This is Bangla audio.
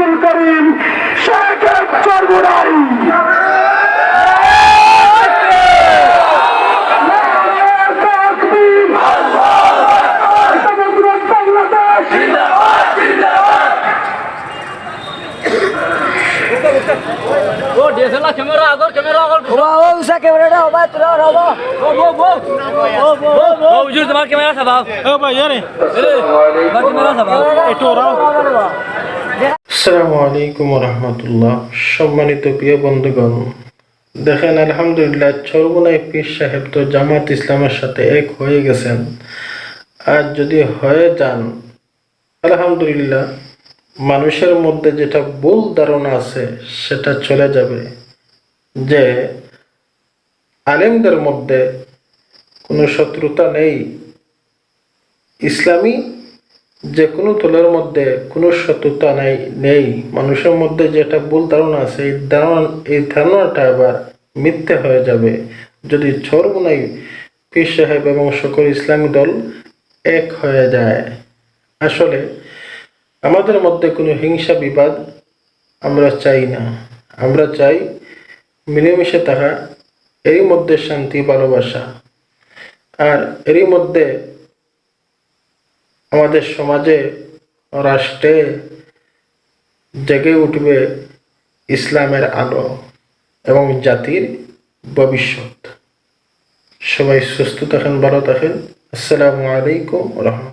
আব্দুল করিম শেখ চরমুরাই তোমার ক্যামেরা সাবাও ভাই ক্যামেরা সাবাও একটু ওরাও আসসালামু আলাইকুম রহমতুল্লাহ। সম্মানিত প্রিয় বন্ধুগণ, দেখেন, আলহামদুলিল্লাহ, চরমুনাই পীর সাহেব তো জামাত ইসলামের সাথে এক হয়ে গেছেন। আর যদি হয়ে যান, আলহামদুলিল্লাহ, মানুষের মধ্যে যেটা ভুল ধারণা আছে, সেটা চলে যাবে। যে আলেমদের মধ্যে কোনো শত্রুতা নেই। ইসলামী যে কোনো দলের মধ্যে কোনো শত্রুতা নাই, নেই। মানুষের মধ্যে যেটা ভুল ধারণা আছে, এই ধারণা, এই ধারণাটা আবার মিথ্যে হয়ে যাবে। যদি চরমুনাই পীর সাহেব এবং সকল ইসলামী দল এক হয়ে যায়। আসলে আমাদের মধ্যে কোনো হিংসা বিবাদ আমরা চাই না। আমরা চাই মিলেমিশে থাকা, এরই মধ্যে শান্তি, ভালোবাসা। আর এরই মধ্যে আমাদের সমাজে রাষ্ট্রে জেগে উঠবে ইসলামের আলো এবং জাতির ভবিষ্যৎ। সবাই সুস্থ থাকেন, ভালো থাকেন। আসসালামু আলাইকুম রহমত